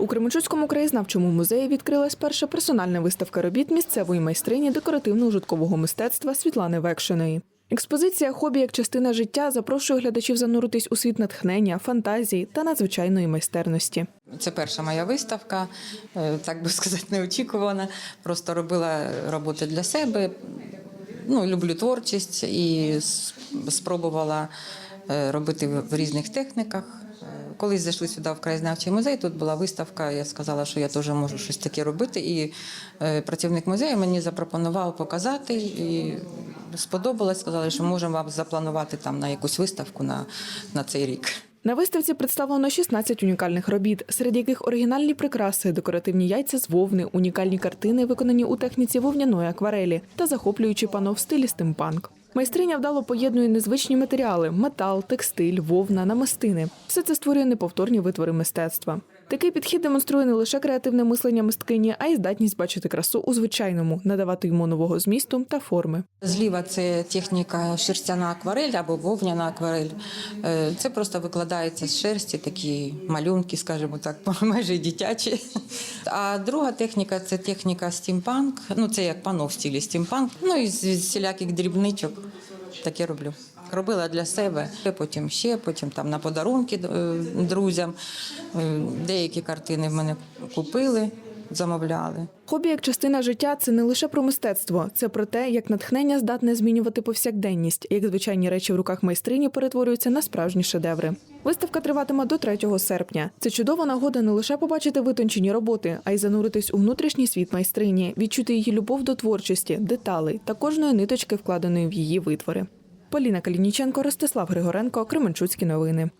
У Кременчуцькому краєзнавчому музеї відкрилась перша персональна виставка робіт місцевої майстрині декоративно-ужиткового мистецтва Світлани Векшиної. Експозиція хобі як частина життя запрошує глядачів зануритись у світ натхнення, фантазії та надзвичайної майстерності. Це перша моя виставка, е, так би сказати, неочікувана. Просто робила роботи для себе. Ну, люблю творчість і спробувала е, робити в в різних техніках. Колись зайшли сюди в краєзнавчий музей, тут була виставка, я сказала, що я теж можу щось таке робити. І е, працівник музею мені запропонував показати. І сподобалось, сказали, що можемо вам запланувати там на якусь виставку на, на цей рік. На виставці представлено 16 унікальних робіт, серед яких оригінальні прикраси, декоративні яйця з вовни, унікальні картини, виконані у техніці вовняної акварелі та захоплюючий пано в стилі стимпанк. Майстриня вдало поєднує незвичні матеріали: метал, текстиль, вовна, намистини. Все це створює неповторні витвори мистецтва. Такий підхід демонструє не лише креативне мислення мисткині, а й здатність бачити красу у звичайному, надавати йому нового змісту та форми. Зліва це техніка шерстяна акварель або вовняна акварель. Е, Це просто викладається з шерсті, такі малюнки, скажімо так, майже дитячі. А друга техніка це техніка стімпанк. Ну це як пано в стімпанк. Ну і з всіляких дрібничок таке роблю. Робила для себе, потім ще, потім там на подарунки е, друзям. Е, Деякі картини в мене купили, замовляли. Хобі як частина життя це не лише про мистецтво, це про те, як натхнення здатне змінювати повсякденність, як звичайні речі в руках майстрині перетворюються на справжні шедеври. Виставка триватиме до 3 серпня. Це чудова нагода не лише побачити витончені роботи, а й зануритись у внутрішній світ майстрині, відчути її любов до творчості, деталей та кожної ниточки, вкладеної в її витвори. Поліна Калініченко, Ростислав Григоренко, Кременчуцькі новини.